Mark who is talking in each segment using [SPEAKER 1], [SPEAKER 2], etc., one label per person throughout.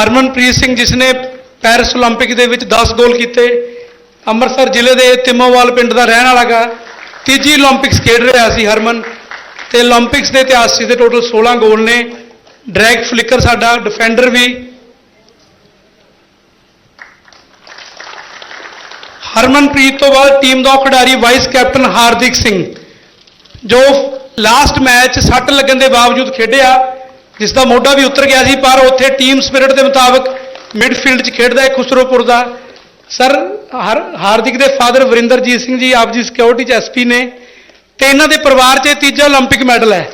[SPEAKER 1] ਹਰਮਨਪ੍ਰੀਤ ਸਿੰਘ ਜਿਸ ਨੇ ਪੈਰਿਸ 올림픽 ਦੇ ਵਿੱਚ 10 ਗੋਲ ਕੀਤੇ, ਅੰਮ੍ਰਿਤਸਰ ਜ਼ਿਲ੍ਹੇ ਦੇ ਤਿੰਮੋਵਾਲ ਪਿੰਡ ਦਾ ਰਹਿਣ ਵਾਲਾ ਗਾ, ਤੀਜੀ 올림픽ਸ ਖੇਡ ਰਿਹਾ ਸੀ ਹਰਮਨ, ਤੇ 올림픽ਸ ਦੇ ਇਤਿਹਾਸ 'ਚ ਦੇ ਟੋਟਲ 16 ਗੋਲ ਨੇ ਡਰੈਗ ਫਲਿੱਕਰ ਸਾਡਾ ਡਿਫੈਂਡਰ ਵੀ। ਹਰਮਨਪ੍ਰੀਤ ਤੋਂ ਬਾਅਦ ਟੀਮ ਦਾ ਖਿਡਾਰੀ ਵਾਈਸ ਕੈਪਟਨ ਹਾਰਦਿਕ ਸਿੰਘ, ਜੋ ਲਾਸਟ ਮੈਚ ਸੱਟ ਲੱਗਣ ਦੇ ਬਾਵਜੂਦ ਖੇਡਿਆ ਜਿਸ ਦਾ ਮੋਢਾ ਵੀ ਉਤਰ ਗਿਆ ਸੀ, ਪਰ ਉੱਥੇ ਟੀਮ ਸਪਿਰਿਟ ਦੇ ਮੁਤਾਬਕ ਮਿਡਫੀਲਡ 'ਚ ਖੇਡਦਾ ਹੈ ਖੁਸਰੋਪੁਰ ਦਾ। ਸਰ, ਹਰ, ਹਾਰਦਿਕ ਦੇ ਫਾਦਰ ਵਰਿੰਦਰਜੀਤ ਸਿੰਘ ਜੀ, ਆਪ ਜੀ ਸਿਕਿਉਰਿਟੀ 'ਚ ਐਸਪੀ ਨੇ ਤੇ ਇਹਨਾਂ ਦੇ ਪਰਿਵਾਰ 'ਚ ਤੀਜਾ 올림픽 ਮੈਡਲ ਹੈ।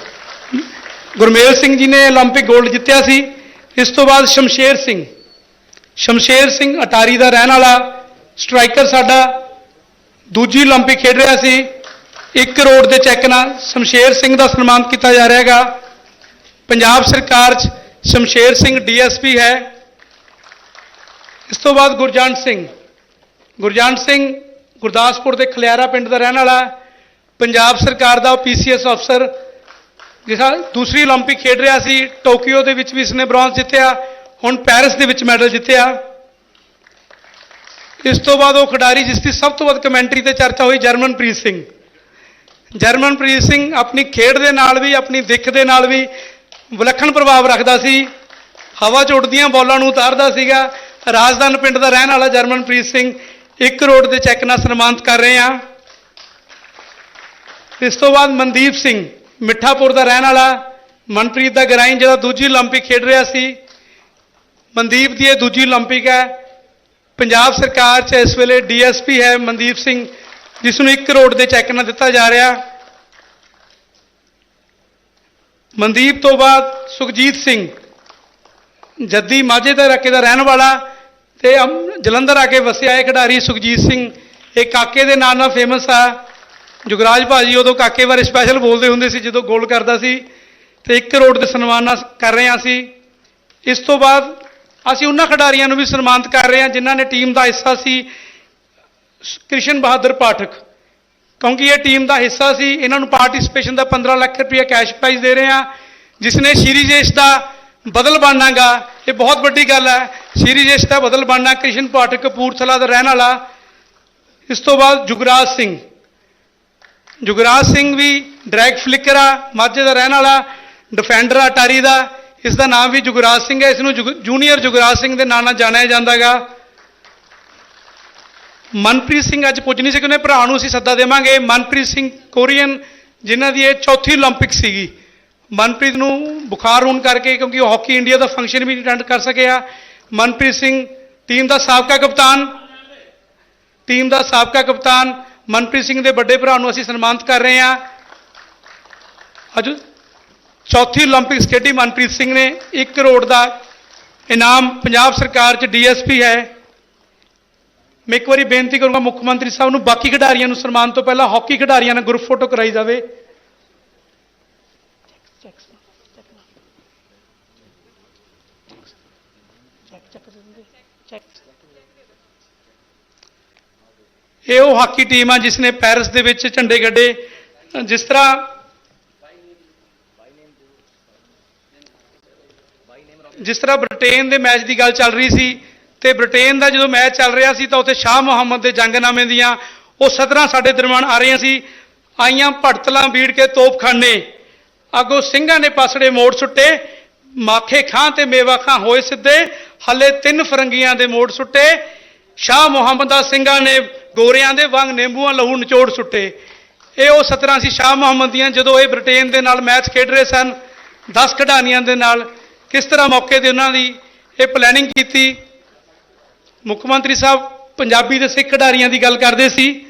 [SPEAKER 1] ਗੁਰਮੇਲ ਸਿੰਘ ਜੀ ਨੇ 올림픽 골ਡ ਜਿੱਤਿਆ ਸੀ। ਇਸ ਤੋਂ ਬਾਅਦ ਸ਼ਮਸ਼ੇਰ ਸਿੰਘ। ਸ਼ਮਸ਼ੇਰ ਸਿੰਘ ਅਟਾਰੀ ਦਾ ਰਹਿਣ ਵਾਲਾ ਸਟ੍ਰਾਈਕਰ ਸਾਡਾ ਦੂਜੀ 올림픽 ਖੇਡ ਰਿਹਾ ਸੀ। 1 ਕਰੋੜ ਦੇ ਚੈੱਕ ਨਾਲ ਸ਼ਮਸ਼ੇਰ ਸਿੰਘ ਦਾ ਸਨਮਾਨ ਕੀਤਾ ਜਾ ਰਿਹਾ ਹੈਗਾ। ਪੰਜਾਬ ਸਰਕਾਰ 'ਚ ਸ਼ਮਸ਼ੇਰ ਸਿੰਘ ਡੀਐਸਪੀ ਹੈ ਇਸ ਤੋਂ ਬਾਅਦ ਗੁਰਜੰਟ ਸਿੰਘ ਗੁਰਜੰਟ ਸਿੰਘ ਗੁਰਦਾਸਪੁਰ ਦੇ ਖਲਿਆਰਾ ਪਿੰਡ ਦਾ ਰਹਿਣ ਵਾਲਾ ਹੈ। ਪੰਜਾਬ ਸਰਕਾਰ ਦਾ ਪੀਸੀਐਸ ਅਫਸਰ ਜਿਹੜਾ ਦੂਸਰੀ 올림픽 ਖੇਡ ਰਿਹਾ ਸੀ ਟੋਕੀਓ ਦੇ ਵਿੱਚ ਵੀ ਇਸਨੇ ਬ੍ਰੌਂਜ਼ ਜਿੱਤਿਆ ਹੁਣ ਪੈਰਿਸ ਦੇ ਵਿੱਚ ਮੈਡਲ ਜਿੱਤਿਆ ਇਸ ਤੋਂ ਬਾਅਦ ਉਹ ਖਿਡਾਰੀ ਜਿਸ ਦੀ ਸਭ ਤੋਂ ਵੱਧ ਕਮੈਂਟਰੀ ਤੇ ਚਰਚਾ ਹੋਈ ਜਰਮਨਪ੍ਰੀਤ ਸਿੰਘ ਜਰਮਨਪ੍ਰੀਤ ਸਿੰਘ ਆਪਣੀ ਖੇਡ ਦੇ ਨਾਲ ਵੀ ਆਪਣੀ ਦਿੱਖ ਦੇ ਨਾਲ ਵੀ ਵਿਲੱਖਣ ਪ੍ਰਭਾਵ ਰੱਖਦਾ ਸੀ ਹਵਾ 'ਚ ਉੱਡਦੀਆਂ ਬੋਲਾਂ ਨੂੰ ਉਤਾਰਦਾ ਸੀਗਾ ਰਾਜਧਾਨ ਪਿੰਡ ਦਾ ਰਹਿਣ ਵਾਲਾ ਜਰਮਨਪ੍ਰੀਤ ਸਿੰਘ 1 ਕਰੋੜ ਦੇ ਚੈੱਕ ਨਾਲ ਸਨਮਾਨਿਤ ਕਰ ਰਹੇ ਹਾਂ ਇਸ ਤੋਂ ਬਾਅਦ ਮਨਦੀਪ ਸਿੰਘ ਮਿੱਠਾਪੁਰ ਦਾ ਰਹਿਣ ਵਾਲਾ ਮਨਪ੍ਰੀਤ ਦਾ ਗਰਾਈਂ ਜਿਹੜਾ ਦੂਜੀ 올림픽 ਖੇਡ ਰਿਹਾ ਸੀ ਮਨਦੀਪ ਦੀ ਇਹ ਦੂਜੀ 올림픽 ਹੈ ਪੰਜਾਬ ਸਰਕਾਰ 'ਚ ਇਸ ਵੇਲੇ ਡੀਐਸਪੀ ਹੈ ਮਨਦੀਪ ਸਿੰਘ ਜਿਸ ਨੂੰ 1 ਕਰੋੜ ਦੇ ਚੈੱਕ ਨਾਲ ਦਿੱਤਾ ਜਾ ਰਿਹਾ ਮਨਦੀਪ ਤੋਂ ਬਾਅਦ ਸੁਖਜੀਤ ਸਿੰਘ। ਜੱਦੀ ਮਾਝੇ ਦਾ ਇਲਾਕੇ ਦਾ ਰਹਿਣ ਵਾਲਾ ਤੇ ਅਮ- ਜਲੰਧਰ ਆ ਕੇ ਵਸਿਆ ਹੈ ਖਿਡਾਰੀ ਸੁਖਜੀਤ ਸਿੰਘ। ਇਹ ਕਾਕੇ ਦੇ ਨਾਂ ਨਾਲ ਫੇਮਸ ਆ। ਜੁਗਰਾਜ ਭਾਜੀ ਉਦੋਂ ਕਾਕੇ ਬਾਰੇ ਸਪੈਸ਼ਲ ਬੋਲਦੇ ਹੁੰਦੇ ਸੀ ਜਦੋਂ ਗੋਲ ਕਰਦਾ ਸੀ ਤੇ 1 ਕਰੋੜ ਦੇ ਸਨਮਾਨ ਨਾਲ ਕਰ ਰਹੇ ਹਾਂ ਅਸੀਂ। ਇਸ ਤੋਂ ਬਾਅਦ ਅਸੀਂ ਉਹਨਾਂ ਖਿਡਾਰੀਆਂ ਨੂੰ ਵੀ ਸਨਮਾਨਿਤ ਕਰ ਰਹੇ ਹਾਂ ਜਿਨ੍ਹਾਂ ਨੇ ਟੀਮ ਦਾ ਹਿੱਸਾ ਸੀ ਕ੍ਰਿਸ਼ਨ ਬਹਾਦਰ ਪਾਠਕ। ਕਿਉਂਕਿ ਇਹ ਟੀਮ ਦਾ ਹਿੱਸਾ ਸੀ, ਇਹਨਾਂ ਨੂੰ ਪਾਰਟਿਸਿਪੇਸ਼ਨ ਦਾ 15 ਲੱਖ ਰੁਪਏ ਕੈਸ਼ ਪ੍ਰਾਈਜ਼ ਦੇ ਰਹੇ ਹਾਂ। ਜਿਸ ਨੇ ਸ਼੍ਰੀਜੇਸ਼ ਦਾ ਬਦਲ ਬਣਨਾਗਾ ਇਹ ਬਹੁਤ ਵੱਡੀ ਗੱਲ ਹੈ। ਸ਼੍ਰੀਜੇਸ਼ ਦਾ ਬਦਲ ਬਣਨਾ ਕ੍ਰਿਸ਼ਨ ਪਾਠਕ ਕਪੂਰਥਲਾ ਦਾ ਰਹਿਣ ਵਾਲਾ। ਇਸ ਤੋਂ ਬਾਅਦ ਜੁਗਰਾਜ ਸਿੰਘ। ਜੁਗਰਾਜ ਸਿੰਘ ਵੀ ਡਰੈਗ ਫਲਿੱਕਰ ਆ, ਮਾਝੇ ਦਾ ਰਹਿਣ ਵਾਲਾ ਡਿਫੈਂਡਰ ਆ ਟਾਰੀ ਦਾ। ਇਸ ਦਾ ਨਾਮ ਵੀ ਜੁਗਰਾਜ ਸਿੰਘ ਹੈ। ਇਸ ਨੂੰ ਜੁਗ- ਜੂਨੀਅਰ ਜੁਗਰਾਜ ਸਿੰਘ ਦੇ ਨਾਂ ਨਾਲ ਜਾਣਿਆ ਜਾਂਦਾਗਾ ਮਨਪ੍ਰੀਤ ਸਿੰਘ ਅੱਜ ਪੁੱਜ ਨਹੀਂ ਸੀ ਕਿ ਉਹਨੇ ਭਰਾ ਨੂੰ ਅਸੀਂ ਸੱਦਾ ਦੇਵਾਂਗੇ। ਮਨਪ੍ਰੀਤ ਸਿੰਘ ਕੋਰੀਅਨ, ਜਿਨ੍ਹਾਂ ਦੀ ਇਹ ਚੌਥੀ 올림픽 ਸੀਗੀ। ਮਨਪ੍ਰੀਤ ਨੂੰ ਬੁਖਾਰ ਹੋਣ ਕਰਕੇ, ਕਿਉਂਕਿ ਉਹ ਹਾਕੀ ਇੰਡੀਆ ਦਾ ਫੰਕਸ਼ਨ ਵੀ ਨਹੀਂ ਅਟੈਂਡ ਕਰ ਸਕਿਆ ਮਨਪ੍ਰੀਤ ਸਿੰਘ, ਟੀਮ ਦਾ ਸਾਬਕਾ ਕਪਤਾਨ। ਟੀਮ ਦਾ ਸਾਬਕਾ ਕਪਤਾਨ, ਮਨਪ੍ਰੀਤ ਸਿੰਘ ਦੇ ਵੱਡੇ ਭਰਾ ਨੂੰ ਅਸੀਂ ਸਨਮਾਨਿਤ ਕਰ ਰਹੇ ਹਾਂ। ਅੱਜ ਚੌਥੀ 올림픽 ਖੇਡੀ ਮਨਪ੍ਰੀਤ ਸਿੰਘ ਨੇ 1 ਕਰੋੜ ਦਾ ਇਨਾਮ ਪੰਜਾਬ ਸਰਕਾਰ 'ਚ ਡੀਐਸਪੀ ਹੈ। ਮੈਂ ਇੱਕ ਵਾਰੀ ਬੇਨਤੀ ਕਰੂੰਗਾ ਮੁੱਖ ਮੰਤਰੀ ਸਾਹਿਬ ਨੂੰ, ਬਾਕੀ ਖਿਡਾਰੀਆਂ ਨੂੰ ਸਨਮਾਨ ਤੋਂ ਪਹਿਲਾਂ ਹਾਕੀ ਖਿਡਾਰੀਆਂ ਨਾਲ ਗਰੁੱਪ ਫੋਟੋ ਕਰਾਈ ਜਾਵੇ। ਇਹ ਉਹ ਹਾਕੀ ਟੀਮ ਆ ਜਿਸ ਨੇ ਪੈਰਿਸ ਦੇ ਵਿੱਚ ਝੰਡੇ ਗੱਡੇ, ਜਿਸ ਤਰ੍ਹਾਂ ਜਿਸ ਤਰ੍ਹਾਂ ਬ੍ਰਿਟੇਨ ਦੇ ਮੈਚ ਦੀ ਗੱਲ ਚੱਲ ਰਹੀ ਸੀ ਤੇ ਬ੍ਰਿਟੇਨ ਦਾ ਜਦੋਂ ਮੈਚ ਚੱਲ ਰਿਹਾ ਸੀ ਤਾਂ ਉੱਥੇ ਸ਼ਾਹ ਮੁਹੰਮਦ ਦੇ ਜੰਗਨਾਮੇ ਦੀਆਂ ਉਹ ਸਤਰਾਂ ਸਾਡੇ ਦਰਮਿਆਨ ਆ ਰਹੀਆਂ ਸੀ। ਆਈਆਂ ਭੜਤਲਾਂ ਬੀੜ ਕੇ ਤੋਪਖਾਨੇ। ਅੱਗੋਂ ਸਿੰਘਾਂ ਨੇ ਪਾਸੜੇ ਮੋੜ ਸੁੱਟੇ। ਮਾਖੇ ਖਾਂ ਤੇ ਮੇਵਾ ਖਾਂ ਹੋਏ ਸਿੱਧੇ। ਹੱਲੇ ਤਿੰਨ ਫਰੰਗੀਆਂ ਦੇ ਮੋੜ ਸੁੱਟੇ। ਸ਼ਾਹ ਮੁਹੰਮਦ ਦਾ ਸਿੰਘਾਂ ਨੇ ਗੋਰਿਆਂ ਦੇ ਵਾਂਗ ਨਿੰਬੂਆਂ, ਲਹੂ ਨਿਚੋੜ ਸੁੱਟੇ। ਇਹ ਉਹ ਸਤਰਾਂ ਸੀ ਸ਼ਾਹ ਮੁਹੰਮਦ ਦੀਆਂ ਜਦੋਂ ਇਹ ਬ੍ਰਿਟੇਨ ਦੇ ਨਾਲ ਮੈਚ ਖੇਡ ਰਹੇ ਸਨ। 10 ਖਿਡਾਰੀਆਂ ਦੇ ਨਾਲ। ਕਿਸ ਤਰ੍ਹਾਂ ਮੌਕੇ ਤੇ ਉਹਨਾਂ ਦੀ ਇਹ ਪਲੈਨਿੰਗ ਕੀਤੀ। ਮੁੱਖ ਮੰਤਰੀ ਸਾਹਿਬ ਪੰਜਾਬੀ ਦੇ ਸਿੱਖ ਖਿਡਾਰੀਆਂ ਦੀ ਗੱਲ ਕਰਦੇ ਸੀ।